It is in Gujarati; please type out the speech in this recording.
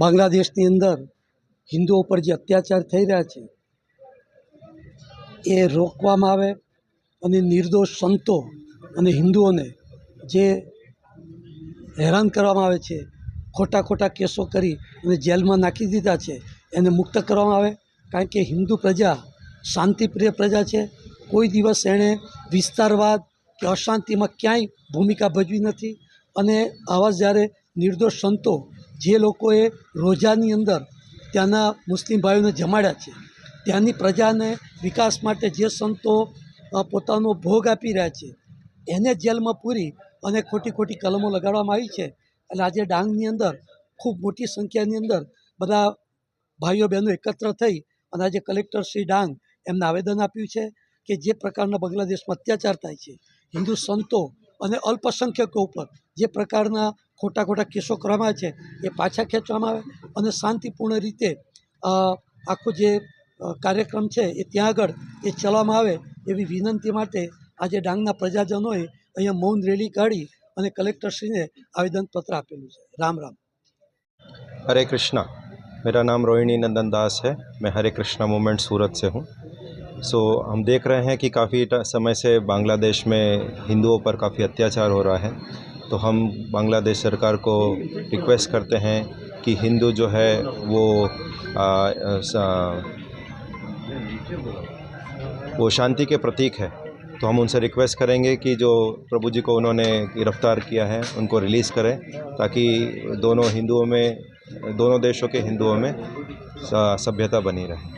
બાંગ્લાદેશની અંદર હિન્દુઓ પર જે અત્યાચાર થઈ રહ્યા છે, એ રોકવામાં આવે અને નિર્દોષ સંતો અને હિન્દુઓને જે હેરાન કરવામાં આવે છે, ખોટા ખોટા કેસો કરી અને જેલમાં નાખી દીધા છે, એને મુક્ત કરવામાં આવે. કારણ કે હિન્દુ પ્રજા શાંતિપ્રિય પ્રજા છે. કોઈ દિવસ એણે વિસ્તારવાદ કે અશાંતિમાં ક્યાંય ભૂમિકા ભજવી નથી અને આવા જ્યારે નિર્દોષ સંતો જે લોકોએ રોજાની અંદર ત્યાંના મુસ્લિમ ભાઈઓને જમાડ્યા છે, ત્યાંની પ્રજાને વિકાસ માટે જે સંતો પોતાનો ભોગ આપી રહ્યા છે, એને જેલમાં પૂરી અને ખોટી ખોટી કલમો લગાડવામાં આવી છે. એટલે આજે ડાંગની અંદર, ખૂબ મોટી સંખ્યાની અંદર બધા ભાઈઓ બહેનો એકત્ર થઈ અને આજે કલેક્ટર શ્રી ડાંગ એમને આવેદન આપ્યું છે કે જે પ્રકારના બાંગ્લાદેશમાં અત્યાચાર થાય છે, હિન્દુ સંતો અને અલ્પસંખ્યકો ઉપર જે પ્રકારના ખોટા ખોટા કેસો કરવામાં આવે છે એ પાછા ખેંચવામાં આવે અને શાંતિપૂર્ણ રીતે અ, આખો જે અ, કાર્યક્રમ છે એ ત્યાં આગળ એ ચલાવવામાં આવે એવી વિનંતી માટે આજે ડાંગના પ્રજાજનોએ અહીંયા મૌન રેલી કાઢી અને કલેક્ટરશ્રીને આવેદનપત્ર આપેલું છે રામ રામ हरे कृष्णा मेरा नाम रोहिणी नंदन दास है मैं हरे कृष्णा मूवमेंट सूरत से हूँ सो हम देख रहे हैं कि काफ़ी समय से बांग्लादेश में हिंदुओं पर काफ़ी अत्याचार हो रहा है। तो हम बांग्लादेश सरकार को रिक्वेस्ट करते हैं कि हिंदू जो है वो आ, आ, वो शांति के प्रतीक है। तो हम उनसे रिक्वेस्ट करेंगे कि जो प्रभु जी को उन्होंने गिरफ़्तार किया है उनको रिलीज़ करें ताकि दोनों हिंदुओं में दोनों देशों के हिंदुओं में सभ्यता बनी रहे।